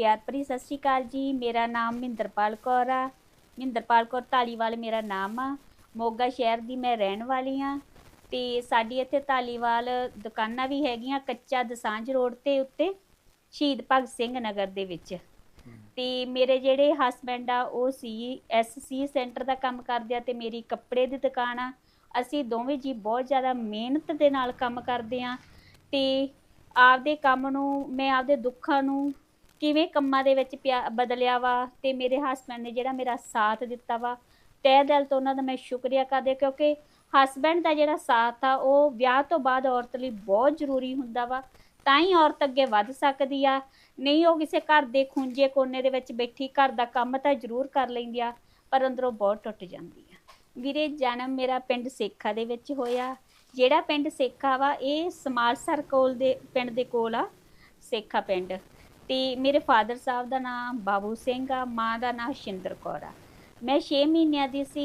ਪਿਆਰ ਭਰੀ ਸਤਿ ਸ਼੍ਰੀ ਅਕਾਲ ਜੀ। ਮੇਰਾ ਨਾਮ ਮਹਿੰਦਰਪਾਲ ਕੌਰ ਆ। ਮਹਿੰਦਰਪਾਲ ਕੌਰ ਧਾਲੀਵਾਲ ਮੇਰਾ ਨਾਮ ਆ। ਮੋਗਾ ਸ਼ਹਿਰ ਦੀ ਮੈਂ ਰਹਿਣ ਵਾਲੀ ਆ। ਤੇ ਸਾਡੀ ਇੱਥੇ ਧਾਲੀਵਾਲ ਦੁਕਾਨਾਂ ਵੀ ਹੈਗੀਆਂ ਕੱਚਾ ਦਸਾਂਝ ਰੋਡ ਤੇ ਉੱਤੇ, ਸ਼ਹੀਦ ਭਗਤ ਸਿੰਘ ਨਗਰ ਦੇ ਵਿੱਚ। ਤੇ ਮੇਰੇ ਜਿਹੜੇ ਹਸਬੈਂਡ ਆ, ਉਹ ਸੀ ਐਸਸੀ ਸੈਂਟਰ ਦਾ ਕੰਮ ਕਰਦੇ ਆ ਤੇ ਮੇਰੀ ਕੱਪੜੇ ਦੀ ਦੁਕਾਨ ਆ। ਅਸੀਂ ਦੋਵੇਂ ਜੀ ਬਹੁਤ ਜ਼ਿਆਦਾ ਮਿਹਨਤ ਦੇ ਨਾਲ ਕੰਮ ਕਰਦੇ ਆ। ਤੇ ਆਪਦੇ ਕੰਮ ਨੂੰ, ਮੈਂ ਆਪਦੇ ਦੁੱਖਾਂ ਨੂੰ ਕਿਵੇਂ ਕੰਮਾਂ ਦੇ ਵਿੱਚ ਪਿਆ- ਬਦਲਿਆ ਵਾ ਤੇ ਮੇਰੇ ਹਸਬੈਂਡ ਨੇ ਜਿਹੜਾ ਮੇਰਾ ਸਾਥ ਦਿੱਤਾ ਵਾ, ਤਹਿ ਦਿਲ ਤੋਂ ਉਹਨਾਂ ਦਾ ਮੈਂ ਸ਼ੁਕਰੀਆ ਕਰਦੇ ਕਿਉਂਕਿ ਹਸਬੈਂਡ ਦਾ ਜਿਹੜਾ ਸਾਥ ਆ, ਉਹ ਵਿਆਹ ਤੋਂ ਬਾਅਦ ਔਰਤ ਲਈ ਬਹੁਤ ਜ਼ਰੂਰੀ ਹੁੰਦਾ ਵਾ, ਤਾਂ ਹੀ ਔਰਤ ਅੱਗੇ ਵੱਧ ਸਕਦੀ ਆ, ਨਹੀਂ ਉਹ ਕਿਸੇ ਘਰ ਦੇ ਖੁੰਝੇ ਕੋਨੇ ਦੇ ਵਿੱਚ ਬੈਠੀ ਘਰ ਦਾ ਕੰਮ ਤਾਂ ਜ਼ਰੂਰ ਕਰ ਲੈਂਦੀ ਆ, ਪਰ ਅੰਦਰੋਂ ਬਹੁਤ ਟੁੱਟ ਜਾਂਦੀ ਆ। ਵੀਰੇ, ਜਨਮ ਮੇਰਾ ਪਿੰਡ ਸੇਖਾ ਦੇ ਵਿੱਚ ਹੋਇਆ, ਜਿਹੜਾ ਪਿੰਡ ਸੇਖਾ ਵਾ, ਇਹ ਸਮਾਲਸਰ ਕੋਲ ਦੇ, ਪਿੰਡ ਦੇ ਕੋਲ ਆ, ਸੇਖਾ ਪਿੰਡ। ਤੇ ਮੇਰੇ ਫਾਦਰ ਸਾਹਿਬ ਦਾ ਨਾਮ ਬਾਬੂ ਸਿੰਘ ਆ ਮਾਂ ਦਾ ਨਾਮ ਸ਼ਿੰਦਰ ਕੌਰ ਆ। ਮੈਂ 6 ਮਹੀਨਿਆਂ ਦੀ ਸੀ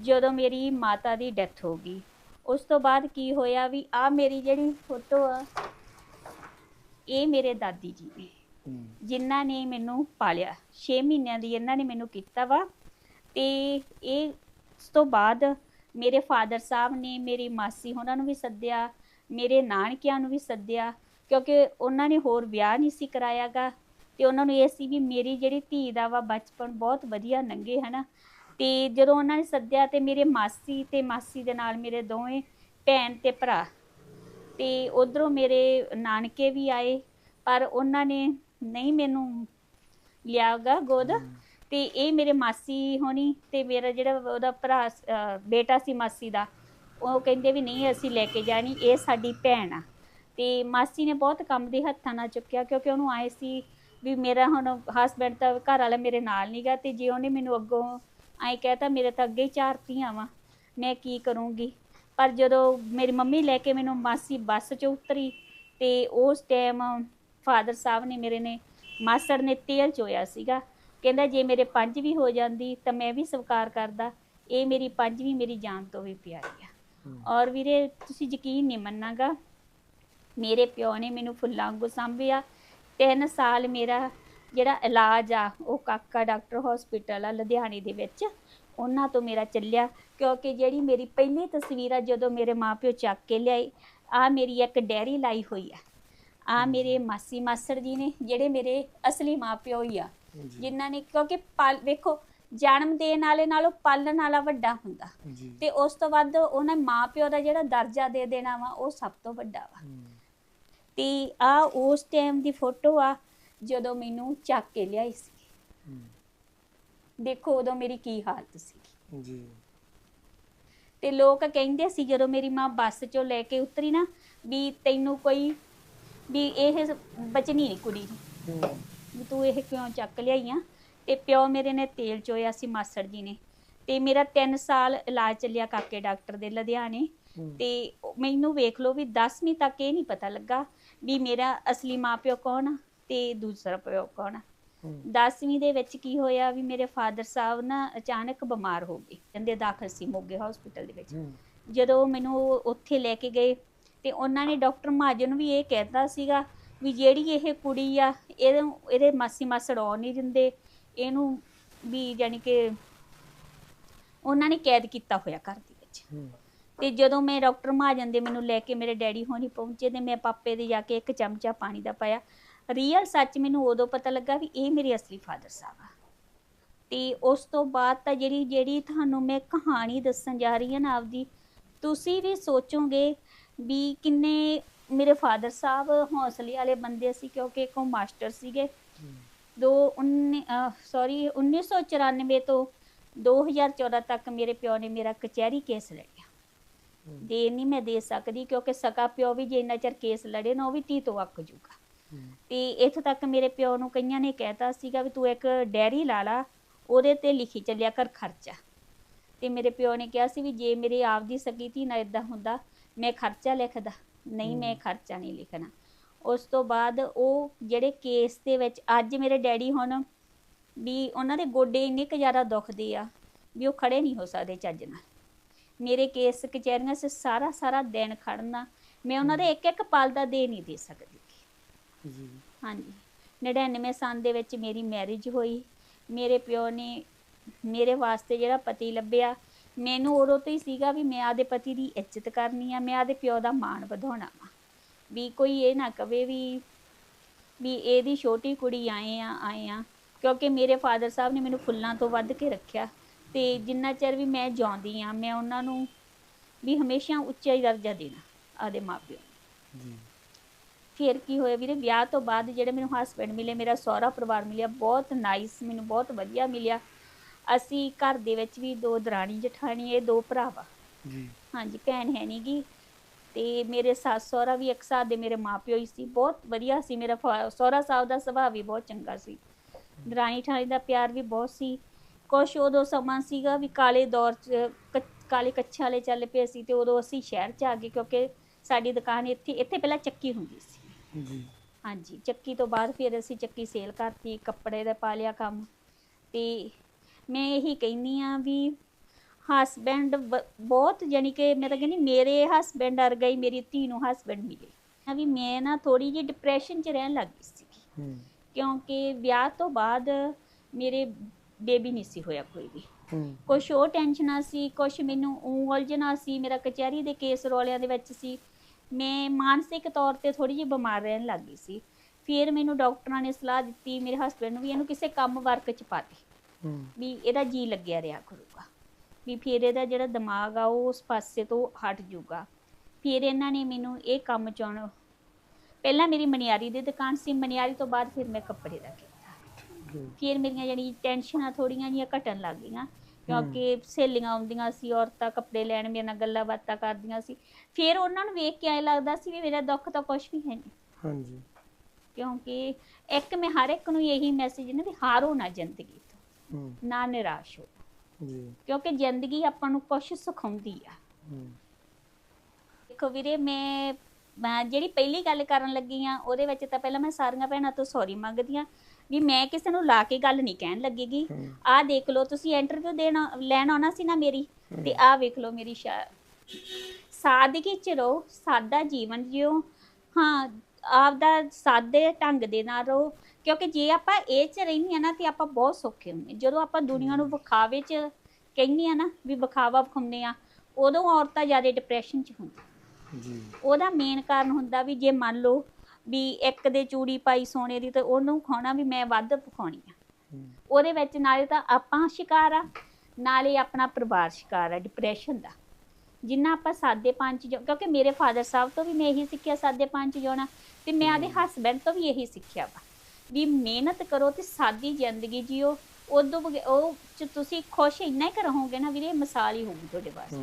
ਜਦੋਂ ਮੇਰੀ ਮਾਤਾ ਦੀ ਡੈਥ ਹੋ ਗਈ। ਉਸ ਤੋਂ ਬਾਅਦ ਕੀ ਹੋਇਆ ਵੀ ਆ ਮੇਰੀ ਜਿਹੜੀ ਫੋਟੋ ਆ ਇਹ ਮੇਰੇ ਦਾਦੀ ਜੀ ਨੇ ਜਿਨ੍ਹਾਂ ਨੇ ਮੈਨੂੰ ਪਾਲਿਆ। 6 ਮਹੀਨਿਆਂ ਦੀ ਇਹਨਾਂ ਨੇ ਮੈਨੂੰ ਕੀਤਾ ਵਾ ਤੇ ਇਹ ਉਸ ਤੋਂ ਬਾਅਦ ਮੇਰੇ ਫਾਦਰ ਸਾਹਿਬ ਨੇ ਮੇਰੀ ਮਾਸੀ ਉਹਨਾਂ ਨੂੰ ਵੀ ਸੱਦਿਆ ਮੇਰੇ ਨਾਨਕਿਆਂ ਨੂੰ ਵੀ ਸੱਦਿਆ ਕਿਉਂਕਿ ਉਹਨਾਂ ਨੇ ਹੋਰ ਵਿਆਹ ਨਹੀਂ ਸੀ ਕਰਾਇਆਗਾ ਤੇ ਉਹਨਾਂ ਨੂੰ ਇਹ ਸੀ ਵੀ ਮੇਰੀ ਜਿਹੜੀ ਧੀ ਦਾ ਵਾ ਬਚਪਨ ਬਹੁਤ ਵਧੀਆ ਲੰਘੇ ਹਨਾ? ਤੇ ਜਦੋਂ ਉਹਨਾਂ ਨੇ ਸੱਦਿਆ ਤੇ ਮੇਰੇ ਮਾਸੀ ਤੇ ਮਾਸੀ ਦੇ ਨਾਲ ਮੇਰੇ ਦੋਵੇਂ ਭੈਣ ਤੇ ਭਰਾ। ਤੇ ਉਧਰੋਂ ਮੇਰੇ ਨਾਨਕੇ ਵੀ ਆਏ ਪਰ ਉਹਨਾਂ ਨੇ ਨਹੀਂ ਮੈਨੂੰ ਲਿਆਗਾ ਗੋਦ। ਤੇ ਇਹ ਮੇਰੇ ਮਾਸੀ ਹੋਣੀ ਤੇ ਮੇਰਾ ਜਿਹੜਾ ਉਹਦਾ ਭਰਾ ਬੇਟਾ ਸੀ ਮਾਸੀ ਦਾ ਉਹ ਕਹਿੰਦੇ ਵੀ ਨਹੀਂ ਅਸੀਂ ਲੈ ਕੇ ਜਾਣੀ ਇਹ ਸਾਡੀ ਭੈਣ ਆ। ਤੇ ਮਾਸੀ ਨੇ ਬਹੁਤ ਕੰਮ ਦੇ ਹੱਥਾਂ ਨਾਲ ਚੁੱਕਿਆ ਕਿਉਂਕਿ ਉਹਨੂੰ ਆਏ ਸੀ ਵੀ ਮੇਰਾ ਹੁਣ ਹਸਬੈਂਡ ਤਾਂ ਘਰ ਵਾਲਾ ਮੇਰੇ ਨਾਲ ਨਹੀਂਗਾ ਤੇ ਜੇ ਉਹਨੇ ਮੈਨੂੰ ਅੱਗੋਂ ਐਂ ਕਹਿਤਾ ਮੇਰੇ ਤਾਂ ਅੱਗੇ ਹੀ ਚਾਰ ਧੀਆਂ ਵਾ ਮੈਂ ਕੀ ਕਰੂੰਗੀ? ਪਰ ਜਦੋਂ ਮੇਰੀ ਮੰਮੀ ਲੈ ਕੇ ਮੈਨੂੰ ਮਾਸੀ ਬੱਸ 'ਚ ਉਤਰੀ ਤੇ ਉਸ ਟਾਈਮ ਫਾਦਰ ਸਾਹਿਬ ਨੇ ਮੇਰੇ ਨੇ ਮਾਸੜ ਨੇ ਤੇਲ ਚੋਇਆ ਸੀਗਾ ਕਹਿੰਦਾ ਜੇ ਮੇਰੇ ਪੰਜ ਵੀ ਹੋ ਜਾਂਦੀ ਤਾਂ ਮੈਂ ਵੀ ਸਵੀਕਾਰ ਕਰਦਾ ਇਹ ਮੇਰੀ ਪੰਜਵੀਂ ਮੇਰੀ ਜਾਨ ਤੋਂ ਵੀ ਪਿਆਰੀ ਆ। ਔਰ ਵੀਰੇ ਤੁਸੀਂ ਯਕੀਨ ਨਹੀਂ ਮੰਨਾਗਾ ਮੇਰੇ ਪਿਓ ਨੇ ਮੈਨੂੰ ਫੁੱਲਾਂ ਵਾਂਗੂ ਸਾਂਭਿਆ। ਤਿੰਨ ਸਾਲ ਮੇਰਾ ਜਿਹੜਾ ਇਲਾਜ ਆ ਉਹ ਕਾਕਾ ਡਾਕਟਰ ਹਸਪੀਟਲ ਆ ਲੁਧਿਆਣੇ ਦੇ ਵਿੱਚ। ਉਹਨਾਂ ਤੋਂ ਮੇਰਾ ਚੱਲਿਆ ਕਿਉਂਕਿ ਜਿਹੜੀ ਮੇਰੀ ਪਹਿਲੀ ਤਸਵੀਰ ਆ ਜਦੋਂ ਮੇਰੇ ਮਾਪਿਓ ਚੱਕ ਕੇ ਲਿਆਏ ਆ ਮੇਰੀ ਇੱਕ ਡੈਰੀ ਲਾਈ ਹੋਈ ਆ। ਆ ਮੇਰੇ ਮਾਸੀ ਮਾਸੜ ਜੀ ਨੇ ਜਿਹੜੇ ਮੇਰੇ ਅਸਲੀ ਮਾਪਿਓ ਹੀ ਆ ਜਿਨ੍ਹਾਂ ਨੇ ਕਿਉਂਕਿ ਪਾਲ ਵੇਖੋ ਜਨਮ ਦੇਣ ਵਾਲੇ ਨਾਲੋਂ ਪਾਲਣ ਵਾਲਾ ਵੱਡਾ ਹੁੰਦਾ। ਤੇ ਉਸ ਤੋਂ ਬਾਅਦ ਉਹਨਾਂ ਮਾਪਿਓ ਦਾ ਜਿਹੜਾ ਦਰਜਾ ਦੇ ਦੇਣਾ ਵਾ ਉਹ ਸਭ ਤੋਂ ਵੱਡਾ ਵਾ। ਤੇ ਆ ਉਸ ਟਾਈਮ ਦੀ ਫੋਟੋ ਆ ਜਦੋਂ ਮੈਨੂੰ ਚੱਕ ਕੇ ਲਿਆਈ ਸੀ। ਦੇਖੋ ਉਦੋਂ ਮੇਰੀ ਕੀ ਹਾਲਤ ਸੀ ਜੀ। ਤੇ ਲੋਕ ਕਹਿੰਦੇ ਸੀ ਜਦੋਂ ਮੇਰੀ ਮਾਂ ਬੱਸ ਚੋਂ ਲੈ ਕੇ ਉਤਰੀ ਨਾ ਵੀ ਤੈਨੂੰ ਕੋਈ ਵੀ ਇਹ ਬਚਣੀ ਨਹੀਂ ਕੁੜੀ ਵੀ ਤੂੰ ਇਹ ਕਿਉਂ ਚੱਕ ਲਿਆਈ ਆ? ਤੇ ਪਿਓ ਮੇਰੇ ਨੇ ਤੇਲ ਚੋਇਆ ਸੀ ਮਾਸੜ ਜੀ ਨੇ। ਤੇ ਮੇਰਾ 3 ਸਾਲ ਇਲਾਜ ਚੱਲਿਆ ਕਾਕੇ ਡਾਕਟਰ ਦੇ ਲੁਧਿਆਣੇ। ਤੇ ਮੈਨੂੰ ਵੇਖ ਲਓ ਵੀ 10ਵੀਂ ਤੱਕ ਇਹ ਨਹੀਂ ਪਤਾ ਲੱਗਾ ਵੀ ਮੇਰਾ ਅਸਲੀ ਮਾਪਿਓ ਕੌਣ ਆ ਤੇ ਦੂਸਰਾ ਪਿਓ ਕੌਣ ਆ? 10ਵੀਂ ਦੇ ਵਿੱਚ ਕੀ ਹੋਇਆ ਵੀ ਮੇਰੇ ਫਾਦਰ ਸਾਹਿਬ ਨਾ ਅਚਾਨਕ ਬਿਮਾਰ ਹੋ ਗਏ ਕਹਿੰਦੇ ਦਾਖਲ ਸੀ ਮੋਗੇ ਹਸਪੀਟਲ ਦੇ ਵਿੱਚ। ਜਦੋਂ ਮੈਨੂੰ ਉੱਥੇ ਲੈ ਕੇ ਗਏ ਤੇ ਉਹਨਾਂ ਨੇ ਡਾਕਟਰ ਮਹਾਜਨ ਵੀ ਇਹ ਕਹਿਤਾ ਸੀਗਾ ਵੀ ਜਿਹੜੀ ਇਹ ਕੁੜੀ ਆ ਇਹਦੇ ਇਹਦੇ ਮਾਸੀ ਮਾਸੜ ਆਉਣ ਨਹੀਂ ਦਿੰਦੇ ਇਹਨੂੰ ਵੀ ਯਾਨੀ ਕਿ ਉਹਨਾਂ ਨੇ ਕੈਦ ਕੀਤਾ ਹੋਇਆ ਘਰ ਦੇ ਵਿੱਚ। ਤੇ ਜਦੋਂ ਮੈਂ ਡਾਕਟਰ ਮਹਾਜਨ ਦੇ ਮੈਨੂੰ ਲੈ ਕੇ ਮੇਰੇ ਡੈਡੀ ਹੋਣੀ ਪਹੁੰਚੇ ਤੇ ਮੈਂ ਪਾਪੇ ਦੇ ਜਾ ਕੇ ਇੱਕ ਚਮਚਾ ਪਾਣੀ ਦਾ ਪਾਇਆ ਰੀਅਲ ਸੱਚ ਮੈਨੂੰ ਉਦੋਂ ਪਤਾ ਲੱਗਾ ਵੀ ਇਹ ਮੇਰੇ ਅਸਲੀ ਫਾਦਰ ਸਾਹਿਬ ਆ। ਤੇ ਉਸ ਤੋਂ ਬਾਅਦ ਤਾਂ ਜਿਹੜੀ ਜਿਹੜੀ ਤੁਹਾਨੂੰ ਮੈਂ ਕਹਾਣੀ ਦੱਸਣ ਜਾ ਰਹੀ ਹਾਂ ਨਾ ਆਪਦੀ, ਤੁਸੀਂ ਵੀ ਸੋਚੋਗੇ ਵੀ ਕਿੰਨੇ ਮੇਰੇ ਫਾਦਰ ਸਾਹਿਬ ਹੌਸਲੇ ਵਾਲੇ ਬੰਦੇ ਸੀ ਕਿਉਂਕਿ ਇੱਕ ਉਹ ਮਾਸਟਰ ਸੀਗੇ। ਦੋ ਸੌਰੀ 1994 ਤੋਂ 2014 ਤੱਕ ਮੇਰੇ ਪਿਓ ਨੇ ਮੇਰਾ ਕਚਹਿਰੀ ਕੇਸ ਲੜਿਆ ਦੇ ਨਹੀਂ ਮੈਂ ਦੇ ਸਕਦੀ ਕਿਉਂਕਿ ਸਕਾ ਪਿਓ ਵੀ ਜੇ ਇੰਨਾ ਚਿਰ ਕੇਸ ਲੜੇ ਨਾ ਉਹ ਵੀ ਤੀ ਤੋਂ ਅੱਕ ਜੂਗਾ ਤੇ ਇੱਥੋਂ ਤੱਕ ਮੇਰੇ ਪਿਓ ਨੂੰ ਕਈਆਂ ਨੇ ਕਹਿਤਾ ਸੀਗਾ ਵੀ ਤੂੰ ਇੱਕ ਡੈਰੀ ਲਾ ਲਾ ਉਹਦੇ ਤੇ ਲਿਖੀ ਚੱਲਿਆ ਕਰ ਖਰਚਾ। ਤੇ ਮੇਰੇ ਪਿਓ ਨੇ ਕਿਹਾ ਸੀ ਵੀ ਜੇ ਮੇਰੇ ਆਪ ਦੀ ਸਕੀ ਧੀ ਨਾਲ ਇਦਾਂ ਹੁੰਦਾ ਮੈਂ ਖਰਚਾ ਲਿਖਦਾ ਨਹੀਂ ਮੈਂ ਖਰਚਾ ਨਹੀਂ ਲਿਖਣਾ। ਉਸ ਤੋਂ ਬਾਅਦ ਉਹ ਜਿਹੜੇ ਕੇਸ ਦੇ ਵਿੱਚ ਅੱਜ ਮੇਰੇ ਡੈਡੀ ਹੁਣ ਵੀ ਉਹਨਾਂ ਦੇ ਗੋਡੇ ਇੰਨੇ ਕੁ ਜ਼ਿਆਦਾ ਦੁਖਦੇ ਆ ਵੀ ਉਹ ਖੜੇ ਨਹੀਂ ਹੋ ਸਕਦੇ ਚੱਜ ਨਾਲ। ਮੇਰੇ ਕੇਸ ਕਚਹਿਰੀਆਂ 'ਚ ਸਾਰਾ ਸਾਰਾ ਦਿਨ ਖੜਨਾ ਮੈਂ ਉਹਨਾਂ ਦੇ ਇੱਕ ਇੱਕ ਪਲ ਦਾ ਦੇ ਨਹੀਂ ਦੇ ਸਕਦੀ। ਜੀ। ਹਾਂਜੀ। 99 ਸਾਲ ਦੇ ਵਿੱਚ ਮੇਰੀ ਮੈਰਿਜ ਹੋਈ। ਮੇਰੇ ਪਿਓ ਨੇ ਮੇਰੇ ਵਾਸਤੇ ਜਿਹੜਾ ਪਤੀ ਲੱਭਿਆ ਮੈਨੂੰ ਉਦੋਂ ਤੋਂ ਹੀ ਸੀਗਾ ਵੀ ਮੈਂ ਆਦੇ ਪਤੀ ਦੀ ਇੱਜ਼ਤ ਕਰਨੀ ਆ ਮੈਂ ਆਦੇ ਪਿਓ ਦਾ ਮਾਣ ਵਧਾਉਣਾ ਵਾ। ਵੀ ਕੋਈ ਇਹ ਨਾ ਕਵੇ ਵੀ ਵੀ ਇਹਦੀ ਛੋਟੀ ਕੁੜੀ ਆਏ ਆ ਆਏ ਆ। ਕਿਉਂਕਿ ਮੇਰੇ ਫਾਦਰ ਸਾਹਿਬ ਨੇ ਮੈਨੂੰ ਫੁੱਲਾਂ ਤੋਂ ਵੱਧ ਕੇ ਰੱਖਿਆ। ਤੇ ਜਿੰਨਾ ਚਿਰ ਵੀ ਮੈਂ ਜਿਉਂਦੀ ਆ ਮੈਂ ਉਹਨਾਂ ਨੂੰ ਵੀ ਹਮੇਸ਼ਾ ਉੱਚਾ ਹੀ ਦਰਜਾ ਦੇਣਾ ਆਦੇ ਮਾਪਿਓ ਜੀ। ਫਿਰ ਕੀ ਹੋਇਆ ਵੀਰੇ ਵਿਆਹ ਤੋਂ ਬਾਅਦ ਜਿਹੜੇ ਮੈਨੂੰ ਹਸਬੰਡ ਮਿਲੇ ਮੇਰਾ ਸਹੁਰਾ ਪਰਿਵਾਰ ਮਿਲਿਆ ਬਹੁਤ ਨਾਈਸ ਮੈਨੂੰ ਬਹੁਤ ਵਧੀਆ ਮਿਲਿਆ। ਅਸੀਂ ਘਰ ਦੇ ਵਿੱਚ ਵੀ ਦੋ ਦਰਾਣੀ ਜਠਾਣੀ ਇਹ ਦੋ ਭਰਾ ਵਾ। ਜੀ। ਹਾਂਜੀ ਭੈਣ ਹੈ ਨੀ ਗੀ ਤੇ ਮੇਰੇ ਸੱਸ ਸਹੁਰਾ ਵੀ ਇੱਕ ਸਾਥ ਦੇ ਮੇਰੇ ਮਾਪਿਓ ਹੀ ਸੀ ਬਹੁਤ ਵਧੀਆ ਸੀ। ਮੇਰਾ ਸਹੁਰਾ ਸਾਹਿਬ ਦਾ ਸੁਭਾਅ ਵੀ ਬਹੁਤ ਚੰਗਾ ਸੀ। ਦਰਾਣੀ ਠਾਣੀ ਦਾ ਪਿਆਰ ਵੀ ਬਹੁਤ ਸੀ। ਕੁਛ ਉਦੋਂ ਸਮਾਂ ਸੀਗਾ ਵੀ ਕਾਲੇ ਦੌਰ ਚ ਕ- ਕਾਲੇ ਕੱਛਾਂ ਵਾਲੇ ਚੱਲ ਪਏ ਸੀ ਤੇ ਉਦੋਂ ਅਸੀਂ ਸ਼ਹਿਰ ਚ ਆ ਗਏ ਕਿਉਂਕਿ ਸਾਡੀ ਦੁਕਾਨ ਇੱਥੇ ਇੱਥੇ ਪਹਿਲਾਂ ਚੱਕੀ ਹੁੰਦੀ ਸੀ। ਜੀ। ਹਾਂਜੀ ਚੱਕੀ ਤੋਂ ਬਾਅਦ ਫਿਰ ਅਸੀਂ ਚੱਕੀ ਸੇਲ ਕਰਤੀ ਕੱਪੜੇ ਦਾ ਪਾ ਲਿਆ ਕੰਮ। ਤੇ ਮੈਂ ਇਹੀ ਕਹਿੰਨੀ ਆ ਵੀ ਹਸਬੈਂਡ ਬਹੁਤ ਯਾਨੀ ਕਿ ਮੈਂ ਤਾਂ ਕਹਿੰਦੀ ਮੇਰੇ ਹਸਬੈਂਡ ਵਰਗਾ ਹੀ ਮੇਰੀ ਧੀ ਨੂੰ ਹਸਬੈਂਡ ਮਿਲੇ। ਆ ਵੀ ਮੈਂ ਨਾ ਥੋੜੀ ਜਿਹੀ ਡਿਪਰੈਸ਼ਨ 'ਚ ਰਹਿਣ ਲੱਗ ਗਈ ਸੀ ਹੂੰ। ਕਿਉਂਕਿ ਵਿਆਹ ਤੋਂ ਬਾਅਦ ਮੇਰੇ ਬੇਬੀ ਨਹੀਂ ਸੀ ਹੋਇਆ ਕੋਈ ਵੀ। ਕੁਛ ਉਹ ਟੈਨਸ਼ਨਾਂ ਸੀ ਕੁਛ ਮੈਨੂੰ ਊਂ ਉਲਝਣਾ ਸੀ ਮੇਰਾ ਕਚਹਿਰੀ ਦੇ ਕੇਸ ਰੌਲਿਆਂ ਦੇ ਵਿੱਚ ਸੀ। ਮੈਂ ਮਾਨਸਿਕ ਤੌਰ ਤੇ ਥੋੜੀ ਜਿਹੀ ਬਿਮਾਰ ਰਹਿਣ ਲੱਗ ਗਈ ਸੀ। ਫਿਰ ਮੈਨੂੰ ਡਾਕਟਰਾਂ ਨੇ ਸਲਾਹ ਦਿੱਤੀ ਮੇਰੇ ਹਸਬੰਡ ਨੂੰ ਵੀ ਇਹਨੂੰ ਕਿਸੇ ਕੰਮ ਵਰਕ 'ਚ ਪਾ ਦੇ। ਵੀ ਇਹਦਾ ਜੀ ਲੱਗਿਆ ਰਿਹਾ ਕਰੂਗਾ। ਵੀ ਫਿਰ ਇਹਦਾ ਜਿਹੜਾ ਦਿਮਾਗ ਆ ਉਹ ਉਸ ਪਾਸੇ ਤੋਂ ਹਟ ਜਾਊਗਾ ਫਿਰ ਇਹਨਾਂ ਨੇ ਮੈਨੂੰ ਇਹ ਕੰਮ ਚਾਉਣ ਪਹਿਲਾਂ ਮੇਰੀ ਮਨਿਆਰੀ ਦੀ ਦੁਕਾਨ ਸੀ। ਮਨਿਆਰੀ ਤੋਂ ਬਾਅਦ ਫਿਰ ਮੈਂ ਕੱਪੜੇ ਦਾ ਫਿਰ ਮੇਰੀਆਂ ਜਿਹੜੀ ਟੈਨਸ਼ਨਾਂ ਥੋੜੀਆਂ ਜਿਹੀਆਂ ਘਟਣ ਲੱਗ ਗਈਆਂ। ਕਿਉਂਕਿ ਸਹੇਲੀਆਂ ਆਉਂਦੀਆਂ ਸੀ ਔਰਤਾਂ ਕੱਪੜੇ ਲੈਣ ਮੇਰੇ ਨਾਲ ਗੱਲਾਂ ਬਾਤਾਂ ਕਰਦੀਆਂ ਸੀ। ਫਿਰ ਉਹਨਾਂ ਨੂੰ ਵੇਖ ਕੇ ਐਂ ਲੱਗਦਾ ਸੀ ਵੀ ਮੇਰਾ ਦੁੱਖ ਤਾਂ ਕੁਝ ਵੀ ਹੈ ਨਹੀਂ। ਹਾਂਜੀ। ਕਿਉਂਕਿ ਇੱਕ ਮੈਂ ਹਰ ਇੱਕ ਨੂੰ ਇਹੀ ਮੈਸੇਜ ਨੇ ਵੀ ਹਾਰੋ ਨਾ ਜ਼ਿੰਦਗੀ ਤੋਂ ਨਾ ਨਿਰਾਸ਼ ਹੋ। ਜੀ। ਕਿਉਂਕਿ ਜ਼ਿੰਦਗੀ ਆਪਾਂ ਨੂੰ ਕੁਝ ਸਿਖਾਉਂਦੀ ਆ। ਹੂੰ। ਦੇਖੋ ਵੀਰੇ ਮੈਂ ਮੈਂ ਜਿਹੜੀ ਪਹਿਲੀ ਗੱਲ ਕਰਨ ਲੱਗੀ ਆ ਉਹਦੇ ਵਿੱਚ ਤਾਂ ਪਹਿਲਾਂ ਮੈਂ ਸਾਰੀਆਂ ਭੈਣਾਂ ਤੋਂ ਸੌਰੀ ਮੰਗਦੀ ਆ। ਵੀ ਮੈਂ ਕਿਸੇ ਨੂੰ ਲਾ ਕੇ ਗੱਲ ਨਹੀਂ ਕਹਿਣ ਲੱਗੇਗੀ। ਆਹ ਦੇਖ ਲਓ ਤੁਸੀਂ ਇੰਟਰਵਿਊ ਦੇਣ ਲੈਣ ਆਉਣਾ ਸੀ ਨਾ ਮੇਰੀ ਤੇ ਆਹ ਵੇਖ ਲਓ ਮੇਰੀ ਸਾਦਗੀ ਚ ਰਹੋ ਸਾਦਾ ਜੀਵਨ ਜਿਓ। ਹਾਂ ਆਪਦਾ ਸਾਦੇ ਢੰਗ ਦੇ ਨਾਲ ਰਹੋ ਕਿਉਂਕਿ ਜੇ ਆਪਾਂ ਇਹ ਚ ਰਹਿੰਦੇ ਨਾ ਤੇ ਆਪਾਂ ਬਹੁਤ ਸੌਖੇ ਹੁੰਦੇ। ਜਦੋਂ ਆਪਾਂ ਦੁਨੀਆ ਨੂੰ ਵਿਖਾਵੇ ਚ ਕਹਿੰਦੇ ਆ ਨਾ ਵੀ ਵਿਖਾਵਾ ਵਿਖਾਉਂਦੇ ਆ ਉਦੋਂ ਔਰਤਾਂ ਜ਼ਿਆਦਾ ਡਿਪਰੈਸ਼ਨ ਚ ਹੁੰਦੀਆਂ। ਜੀ। ਉਹਦਾ ਮੇਨ ਕਾਰਨ ਹੁੰਦਾ ਵੀ ਜੇ ਮੰਨ ਲਓ ਵੀ ਇੱਕ ਦੇ ਚੂੜੀ ਪਾਈ ਸੋਨੇ ਦੀ ਤੇ ਉਹਨੂੰ ਖਾਣਾ ਵੀ ਮੈਂ ਵੱਧ ਪਕਾਉਣੀ ਆ। ਉਹਦੇ ਵਿੱਚ ਨਾਲੇ ਤਾਂ ਆਪਾਂ ਸ਼ਿਕਾਰ ਆ ਨਾਲੇ ਆਪਣਾ ਪਰਿਵਾਰ ਸ਼ਿਕਾਰ ਆ ਡਿਪਰੈਸ਼ਨ ਦਾ। ਜਿੰਨਾ ਆਪਾਂ ਸਾਦੇ ਪੰਜ ਜੋ ਕਿਉਂਕਿ ਮੇਰੇ ਫਾਦਰ ਸਾਹਿਬ ਤੋਂ ਵੀ ਮੈਂ ਇਹੀ ਸਿੱਖਿਆ ਸਾਦੇ ਪੰਜ ਜੋਣਾ ਤੇ ਮੈਂ ਆਦੇ ਹਸਬੈਂਡ ਤੋਂ ਵੀ ਇਹੀ ਸਿੱਖਿਆ ਵਾ ਵੀ ਮਿਹਨਤ ਕਰੋ ਤੇ ਸਾਦੀ ਜ਼ਿੰਦਗੀ ਜੀਓ। ਉਦੋਂ ਉਹ ਚ ਤੁਸੀਂ ਖੁਸ਼ ਇੰਨਾ ਹੀ ਰਹੋਗੇ ਨਾ ਵੀਰੇ ਮਿਸਾਲ ਹੀ ਹੋਊਗੀ ਤੁਹਾਡੇ ਵਾਸਤੇ।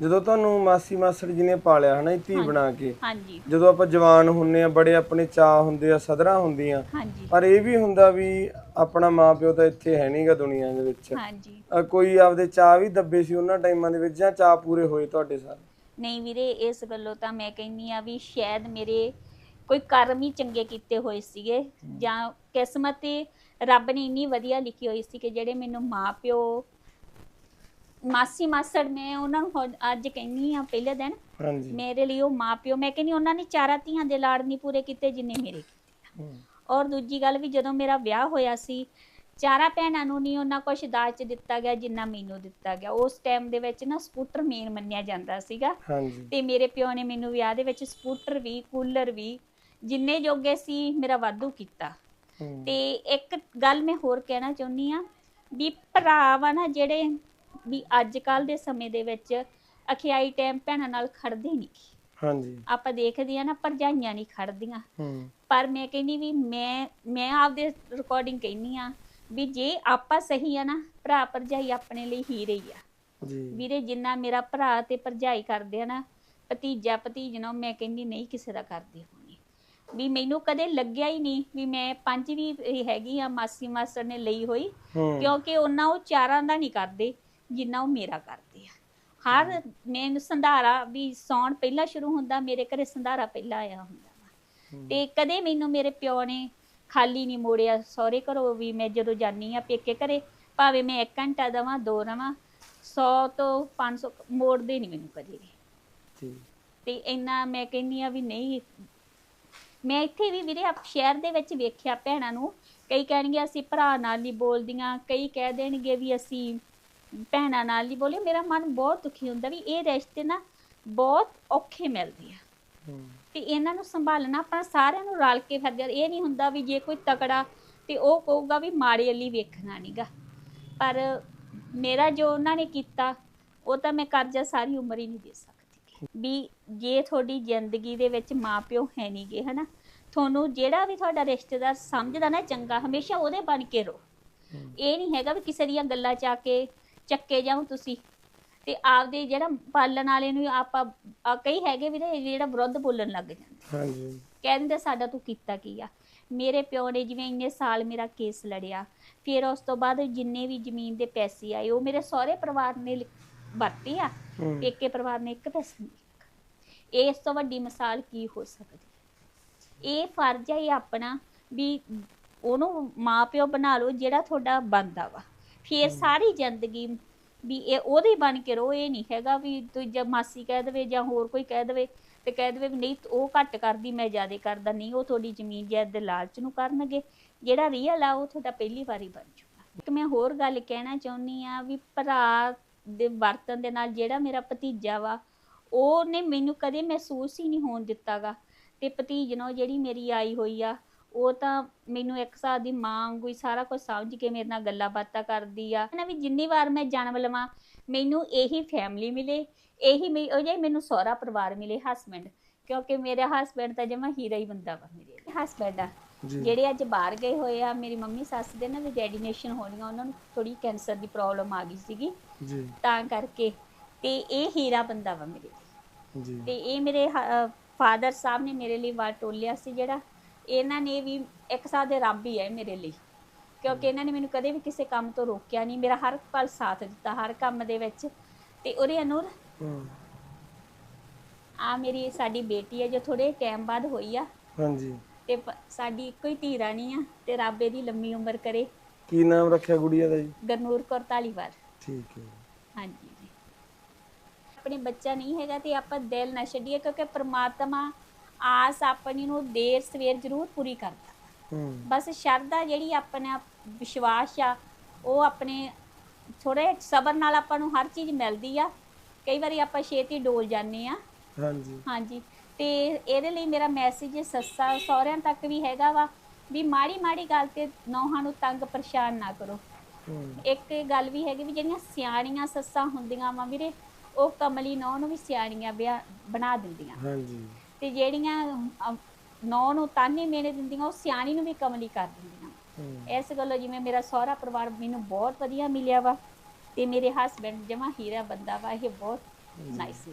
ਜਦੋਂ ਤੁਹਾਨੂੰ ਮਾਸੀ ਮਾਸੜ ਜੀ ਨੇ ਪਾਲਿਆ ਹਨਾ ਇਹ ਧੀ। ਬਣਾ ਕੇ ਹਾਂਜੀ। ਜਦੋਂ ਆਪਾਂ ਜਵਾਨ ਹੁੰਨੇ ਆ ਬੜੇ ਆਪਣੇ ਚਾਹ ਹੁੰਦੇ ਆ ਸਦਰਾਂ ਹੁੰਦੀਆਂ ਹਾਂਜੀ। ਪਰ ਇਹ ਵੀ ਹੁੰਦਾ ਵੀ ਆਪਣਾ ਮਾਪਿਓ ਤਾਂ ਇੱਥੇ ਹੈ ਨਹੀਂਗਾ ਦੁਨੀਆ ਦੇ ਵਿੱਚ। ਹਾਂਜੀ। ਅ, ਕੋਈ ਆਪਦੇ ਚਾਹ ਵੀ ਦੱਬੇ ਸੀ ਉਹਨਾਂ ਟਾਈਮਾਂ ਦੇ ਵਿੱਚ ਜਾਂ ਚਾਹ ਪੂਰੇ ਹੋਏ ਤੁਹਾਡੇ ਸਾਰੇ? ਨਹੀਂ ਵੀਰੇ ਇਸ ਗੱਲੋਂ ਤਾਂ ਮੈਂ ਕਹਿੰਨੀ ਆ ਵੀ ਸ਼ਾਇਦ ਮੇਰੇ ਕੋਈ ਕਰਮ ਹੀ ਚੰਗੇ ਕੀਤੇ ਹੋਏ ਸੀਗੇ ਜਾਂ ਕਿਸਮਤ ਰੱਬ ਨੇ ਇੰਨੀ ਵਧੀਆ ਲਿਖੀ ਹੋਈ ਸੀ ਕਿ ਜਿਹੜੇ ਮੈਨੂੰ ਮਾਪਿਓ ਮਾਸੀ ਮਾਸੜ ਮੈਂ ਉਹਨਾਂ ਨੂੰ ਹੁਣ ਅੱਜ ਕਹਿੰਨੀ ਆ ਪਹਿਲੇ ਦਿਨ ਹਾਂਜੀ। ਮੇਰੇ ਲਈ ਉਹ ਮਾਪਿਓ ਮੈਂ ਕਹਿੰਨੀ ਉਹਨਾਂ ਨੇ ਚਾਰਾਂ ਧੀਆਂ ਦੇ ਲਾੜ ਨਹੀਂ ਪੂਰੇ ਕੀਤੇ ਜਿੰਨੇ ਮੇਰੇ ਕੀਤੇ। ਔਰ ਦੂਜੀ ਗੱਲ ਵੀ ਜਦੋਂ ਮੇਰਾ ਵਿਆਹ ਹੋਇਆ ਸੀ ਚਾਰਾਂ ਭੈਣਾਂ ਨੂੰ ਨਹੀਂ ਉਹਨਾਂ ਕੁਛ ਦਾਜ ਚ ਦਿੱਤਾ ਗਿਆ ਜਿੰਨਾ ਮੈਨੂੰ ਦਿੱਤਾ ਗਿਆ। ਉਸ ਟਾਈਮ ਦੇ ਵਿੱਚ ਨਾ ਸਕੂਟਰ ਮੇਨ ਮੰਨਿਆ ਜਾਂਦਾ ਸੀਗਾ। ਹਾਂਜੀ। ਤੇ ਮੇਰੇ ਪਿਓ ਨੇ ਮੈਨੂੰ ਵਿਆਹ ਦੇ ਵਿੱਚ ਸਕੂਟਰ ਵੀ ਕੂਲਰ ਵੀ ਜਿੰਨੇ ਜੋਗੇ ਸੀ ਮੇਰਾ ਵਾਧੂ ਕੀਤਾ। ਤੇ ਇੱਕ ਗੱਲ ਮੈਂ ਹੋਰ ਕਹਿਣਾ ਚਾਹੁੰਦੀ ਆ ਵੀ ਭਰਾ ਵਾ ਨਾ ਜਿਹੜੇ ਵੀ ਅੱਜ ਕੱਲ ਦੇ ਸਮੇਂ ਦੇ ਵਿੱਚ ਅਖਿਆਈ ਟਾਈਮ ਭੈਣਾਂ ਨਾਲ ਖੜਦੇ ਨਹੀਂ। ਹਾਂਜੀ। ਆਪਾਂ ਦੇਖਦੇ ਆ ਨਾ ਭਰਜਾਈਆਂ ਨਹੀਂ ਖੜਦੀਆਂ। ਹੂੰ। ਪਰ ਮੈਂ ਕਹਿੰਦੀ ਵੀ ਮੈਂ ਮੈਂ ਆਪਦੇ ਰਿਕਾਰਡਿੰਗ ਕਹਿੰਦੀ ਆ ਵੀ ਜੇ ਆਪਾਂ ਸਹੀ ਆ ਨਾ ਭਰਾ ਭਰਜਾਈ ਆਪਣੇ ਲਈ ਹੀ ਆ। ਜੀ। ਵੀਰੇ ਜਿੰਨਾ ਮੇਰਾ ਭਰਾ ਤੇ ਭਰਜਾਈ ਕਰਦੇ ਆ ਨਾ ਭਤੀਜਾ ਭਤੀਜਣਾ ਮੈਂ ਕਹਿੰਦੀ ਨਹੀਂ ਕਿਸੇ ਦਾ ਕਰਦੇ ਹੋਣੀ। ਵੀ ਮੈਨੂੰ ਕਦੇ ਲੱਗਿਆ ਹੀ ਨਹੀਂ ਵੀ ਮੈਂ ਪੰਜਵੀਂ ਹੈਗੀ ਆ ਮਾਸੀ ਮਾਸਟਰ ਨੇ ਲਈ ਹੋਈ। ਕਿਉਂਕਿ ਉਹਨਾਂ ਉਹ ਚਾਰਾਂ ਦਾ ਨਹੀਂ ਕਰਦੇ। ਜਿੰਨਾ ਉਹ ਮੇਰਾ ਕਰਦੇ ਆ। ਹਰ ਮੈਨੂੰ ਸੰਧਾਰਾ ਵੀ ਸੌਣ ਪਹਿਲਾਂ ਸ਼ੁਰੂ ਹੁੰਦਾ ਮੇਰੇ ਘਰੇ ਸੰਧਾਰਾ ਪਹਿਲਾਂ ਆਇਆ ਹੁੰਦਾ ਵਾ। ਤੇ ਕਦੇ ਮੈਨੂੰ ਮੇਰੇ ਪਿਓ ਨੇ ਖਾਲੀ ਨਹੀਂ ਮੋੜਿਆ ਸਹੁਰੇ ਘਰੋਂ ਵੀ ਮੈਂ ਜਦੋਂ ਜਾਨੀ ਆ ਪੇਕੇ ਘਰੇ ਭਾਵੇਂ ਮੈਂ 1 ਘੰਟਾ ਦਵਾਂ ਦੋ ਰਵਾਂ 100 ਤੋਂ 500 ਮੋੜਦੇ ਨਹੀਂ ਮੈਨੂੰ ਕਦੇ ਵੀ। ਜੀ। ਤੇ ਇੰਨਾ ਮੈਂ ਕਹਿੰਨੀ ਆ ਵੀ ਨਹੀਂ ਮੈਂ ਇੱਥੇ ਵੀ ਵੀਰੇ ਆਪ ਸ਼ਹਿਰ ਦੇ ਵਿੱਚ ਵੇਖਿਆ ਭੈਣਾਂ ਨੂੰ ਕਈ ਕਹਿਣਗੇ ਅਸੀਂ ਭਰਾ ਨਾਲ ਨਹੀਂ ਬੋਲਦੀਆਂ ਕਈ ਕਹਿ ਦੇਣਗੇ ਵੀ ਅਸੀਂ ਭੈਣਾਂ ਨਾਲ ਨਹੀਂ ਬੋਲੇ ਮੇਰਾ ਮਨ ਬਹੁਤ ਦੁਖੀ ਹੁੰਦਾ ਵੀ ਇਹ ਰਿਸ਼ਤੇ ਨਾ ਬਹੁਤ ਔਖੇ ਮਿਲਦੇ ਆ। ਹੂੰ। ਤੇ ਇਹਨਾਂ ਨੂੰ ਸੰਭਾਲਣਾ ਆਪਾਂ ਸਾਰਿਆਂ ਨੂੰ ਰਲ ਕੇ ਫਿਰ ਇਹ ਨਹੀਂ ਹੁੰਦਾ ਵੀ ਜੇ ਕੋਈ ਤਕੜਾ ਤੇ ਉਹ ਕਹੂਗਾ ਵੀ ਮਾੜੇ ਅਲੀ ਵੇਖਣਾ ਨਹੀਂਗਾ ਪਰ ਮੇਰਾ ਜੋ ਉਹਨਾਂ ਨੇ ਕੀਤਾ ਉਹ ਤਾਂ ਮੈਂ ਕਰਜ਼ਾ ਸਾਰੀ ਉਮਰ ਹੀ ਨਹੀਂ ਦੇ ਸਕਦੀ। ਵੀ ਜੇ ਤੁਹਾਡੀ ਜ਼ਿੰਦਗੀ ਦੇ ਵਿੱਚ ਮਾਪਿਓ ਹੈ ਨਹੀਂਗੇ ਹਨਾ ਤੁਹਾਨੂੰ ਜਿਹੜਾ ਵੀ ਤੁਹਾਡਾ ਰਿਸ਼ਤੇਦਾਰ ਸਮਝਦਾ ਨਾ ਚੰਗਾ ਹਮੇਸ਼ਾ ਉਹਦੇ ਬਣ ਕੇ ਰਹੋ। ਹੂੰ। ਇਹ ਨਹੀਂ ਹੈਗਾ ਵੀ ਕਿਸੇ ਦੀਆਂ ਗੱਲਾਂ ਚ ਆ ਕੇ ਚੱਕੇ ਜਾਓ ਤੁਸੀਂ। ਤੇ ਆਪਦੇ ਜਿਹੜਾ ਪਾਲਣ ਵਾਲੇ ਨੂੰ ਆਪਾਂ ਆ ਕਈ ਹੈਗੇ ਵੀਰੇ ਜਿਹੜਾ ਵਿਰੁੱਧ ਬੋਲਣ ਲੱਗ ਜਾਂਦੇ। ਹਾਂਜੀ। ਕਹਿੰਦੇ ਸਾਡਾ ਤੂੰ ਕੀਤਾ ਕੀ ਆ? ਮੇਰੇ ਪਿਓ ਨੇ ਜਿਵੇਂ ਇੰਨੇ ਸਾਲ ਮੇਰਾ ਕੇਸ ਲੜਿਆ ਫਿਰ ਉਸ ਤੋਂ ਬਾਅਦ ਜਿੰਨੇ ਵੀ ਜ਼ਮੀਨ ਦੇ ਪੈਸੇ ਆਏ ਉਹ ਮੇਰੇ ਸਹੁਰੇ ਪਰਿਵਾਰ ਨੇ ਲਿ- ਵਰਤੇ ਆ। ਹੂੰ। ਪੇਕੇ ਪਰਿਵਾਰ ਨੇ ਇੱਕ ਪੈਸਾ ਨਹੀਂ ਲਿਆ। ਇਸ ਤੋਂ ਵੱਡੀ ਮਿਸਾਲ ਕੀ ਹੋ ਸਕਦੀ? ਇਹ ਫਰਜ਼ ਹੈ ਇਹ ਆਪਣਾ ਵੀ ਉਹਨੂੰ ਮਾਪਿਓ ਬਣਾ ਲਓ ਜਿਹੜਾ ਤੁਹਾਡਾ ਬਣਦਾ ਵਾ। ਫਿਰ ਸਾਰੀ ਜ਼ਿੰਦਗੀ ਵੀ ਇਹ ਉਹਦੇ ਬਣ ਕੇ ਰਹੋ ਇਹ ਨਹੀਂ ਹੈਗਾ ਵੀ ਤੂੰ ਜਾਂ ਮਾਸੀ ਕਹਿ ਦੇਵੇ ਜਾਂ ਹੋਰ ਕੋਈ ਕਹਿ ਦੇਵੇ ਤੇ ਕਹਿ ਦੇਵੇ ਵੀ ਨਹੀਂ ਉਹ ਘੱਟ ਕਰਦੀ ਮੈਂ ਜ਼ਿਆਦਾ ਕਰਦਾ ਨਹੀਂ ਉਹ ਤੁਹਾਡੀ ਜ਼ਮੀਨ ਜਾਇਦਾਦ ਦੇ ਲਾਲਚ ਨੂੰ ਕਰਨਗੇ। ਜਿਹੜਾ ਰੀਅਲ ਆ ਉਹ ਤੁਹਾਡਾ ਪਹਿਲੀ ਵਾਰੀ ਬਣ ਜੂਗਾ ਇੱਕ ਮੈਂ ਹੋਰ ਗੱਲ ਕਹਿਣਾ ਚਾਹੁੰਦੀ ਆ ਵੀ ਭਰਾ ਦੇ ਵਰਤਨ ਦੇ ਨਾਲ ਜਿਹੜਾ ਮੇਰਾ ਭਤੀਜਾ ਵਾ ਉਹਨੇ ਮੈਨੂੰ ਕਦੇ ਮਹਿਸੂਸ ਹੀ ਨਹੀਂ ਹੋਣ ਦਿੱਤਾਗਾ। ਤੇ ਭਤੀਜ ਨੂੰ ਜਿਹੜੀ ਮੇਰੀ ਆਈ ਹੋਈ ਆ ਉਹ ਤਾਂ ਮੈਨੂੰ ਇੱਕ ਹਿਸਾਬ ਦੀ ਮਾਂ ਵਾਂਗੂ ਹੀ ਸਾਰਾ ਕੁਝ ਸਮਝ ਕੇ ਮੇਰੇ ਨਾਲ ਗੱਲਾਂ ਬਾਤਾਂ ਕਰਦੀ ਆ। ਨਾ ਵੀ ਜਿੰਨੀ ਵਾਰ ਮੈਂ ਜਨਮ ਲਵਾਂ ਮੈਨੂੰ ਇਹੀ ਫੈਮਿਲੀ ਮਿਲੇ ਇਹੀ ਮੇ- ਉਹ ਜੇ ਮੈਨੂੰ ਸਹੁਰਾ ਪਰਿਵਾਰ ਮਿਲੇ ਹਸਬੈਂਡ ਕਿਉਂਕਿ ਮੇਰਾ ਹਸਬੈਂਡ ਤਾਂ ਜਮਾ ਹੀਰਾ ਹੀ ਬੰਦਾ ਵਾ ਮੇਰੇ ਹਸਬੈਂਡ ਆ। ਜਿਹੜੇ ਅੱਜ ਬਾਹਰ ਗਏ ਹੋਏ ਆ ਮੇਰੀ ਮੰਮੀ ਸੱਸ ਦੇ ਨਾ ਵੀ ਡੈਡੀਨੇਸ਼ਨ ਹੋਣੀਆਂ ਉਹਨਾਂ ਨੂੰ ਥੋੜੀ ਕੈਂਸਰ ਦੀ ਪ੍ਰੋਬਲਮ ਆ ਗਈ ਸੀਗੀ। ਜੀ। ਤਾਂ ਕਰਕੇ ਤੇ ਇਹ ਹੀਰਾ ਬੰਦਾ ਵਾ ਮੇਰੇ ਲਈ। ਜੀ। ਤੇ ਇਹ ਮੇਰੇ ਫਾਦਰ ਸਾਹਿਬ ਨੇ ਮੇਰੇ ਲਈ ਵਾਰ ਟੋਲਿਆ ਸੀ ਜਿਹੜਾ ਇਹਨਾਂ ਨੇ ਵੀ ਇੱਕ ਹਿਸਾਬ ਦੇ ਰੱਬ ਹੀ ਹੈ ਮੇਰੇ ਲਈ। ਕਿਉਂਕਿ ਇਹਨਾਂ ਨੇ ਮੈਨੂੰ ਕਦੇ ਵੀ ਕਿਸੇ ਕੰਮ ਤੋਂ ਰੋਕਿਆ ਨਹੀਂ। ਮੇਰਾ ਹਰ ਪਲ ਸਾਥ ਦਿੱਤਾ ਹਰ ਕੰਮ ਦੇ ਵਿੱਚ। ਤੇ ਉਹਦੇ ਅਨੂਰ ਹੂੰ ਆ ਮੇਰੀ ਸਾਡੀ ਬੇਟੀ ਹੈ ਜੋ ਥੋੜੇ ਟਾਈਮ ਬਾਅਦ ਹੋਈ ਆ। ਹਾਂਜੀ। ਤੇ ਪ- ਸਾਡੀ ਇੱਕੋ ਹੀ ਧੀ ਰਾਣੀ ਆ ਤੇ ਰੱਬ ਇਹਦੀ ਲੰਮੀ ਉਮਰ ਕਰੇ। ਕੀ ਨਾਮ ਰੱਖਿਆ ਗੁੜੀਆ ਦਾ ਜੀ? ਗਰਨੂਰ ਕੌਰ ਧਾਲੀਵਾਲ। ਠੀਕ ਹੈ ਹਾਂਜੀ ਜੀ। ਆਪਣੇ ਬੱਚਾ ਨਹੀਂ ਹੈਗਾ ਤੇ ਆਪਾਂ ਦਿਲ ਨਾ ਛੱਡੀਏ ਕਿਉਂਕਿ ਪ੍ਰਮਾਤਮਾ ਆਸ ਆਪਣੀ ਨੂੰ ਦੇਰ ਸਵੇਰ ਜ਼ਰੂਰ ਪੂਰੀ ਕਰਦਾ। ਹੂੰ। ਬਸ ਸ਼ਰਧਾ ਜਿਹੜੀ ਆਪਣਾ ਵਿਸ਼ਵਾਸ ਆ ਉਹ ਆਪਣੇ ਥੋੜੇ ਸਬਰ ਨਾਲ ਆਪਾਂ ਨੂੰ ਹਰ ਚੀਜ਼ ਮਿਲਦੀ ਆ। ਕਈ ਵਾਰੀ ਆਪਾਂ ਛੇਤੀ ਡੋਲ ਜਾਂਦੇ ਆ। ਹਾਂਜੀ। ਹਾਂਜੀ। ਤੇ ਇਹਦੇ ਲਈ ਮੇਰਾ ਮੈਸੇਜ ਸੱਸਾ ਸਹੁਰਿਆਂ ਤੱਕ ਵੀ ਹੈਗਾ ਵਾ ਵੀ ਮਾੜੀ ਮਾੜੀ ਗੱਲ ਤੇ ਨੌਹਾਂ ਨੂੰ ਤੰਗ ਪਰੇਸ਼ਾਨ ਨਾ ਕਰੋ। ਇੱਕ ਗੱਲ ਵੀ ਹੈਗੀ ਵੀ ਜਿਹੜੀਆਂ ਸਿਆਣੀਆਂ ਸੱਸਾਂ ਹੁੰਦੀਆਂ ਵਾ ਵੀਰੇ ਉਹ ਕਮਲੀ ਨੌ ਨੂੰ ਵੀ ਸਿਆਣੀਆਂ ਬਣਾ ਦਿੰਦੀਆਂ। ਹਾਂਜੀ। ਤੇ ਜਿਹੜੀਆਂ ਨੌ ਨੂੰ ਤਾਨੇ ਮੇਨੇ ਦਿੰਦੀਆਂ ਉਹ ਸਿਆਣੀ ਨੂੰ ਵੀ ਕਮਲੀ ਕਰ ਦਿੰਦੀਆਂ। ਇਸ ਗੱਲੋਂ ਜਿਵੇਂ ਮੇਰਾ ਸਹੁਰਾ ਪਰਿਵਾਰ ਮੈਨੂੰ ਬਹੁਤ ਵਧੀਆ ਮਿਲਿਆ ਵਾ ਤੇ ਮੇਰੇ ਹਸਬੰਡ ਜਮਾ ਹੀਰਾ ਬੰਦਾ ਵਾ ਇਹ ਬਹੁਤ ਨਾਈਸ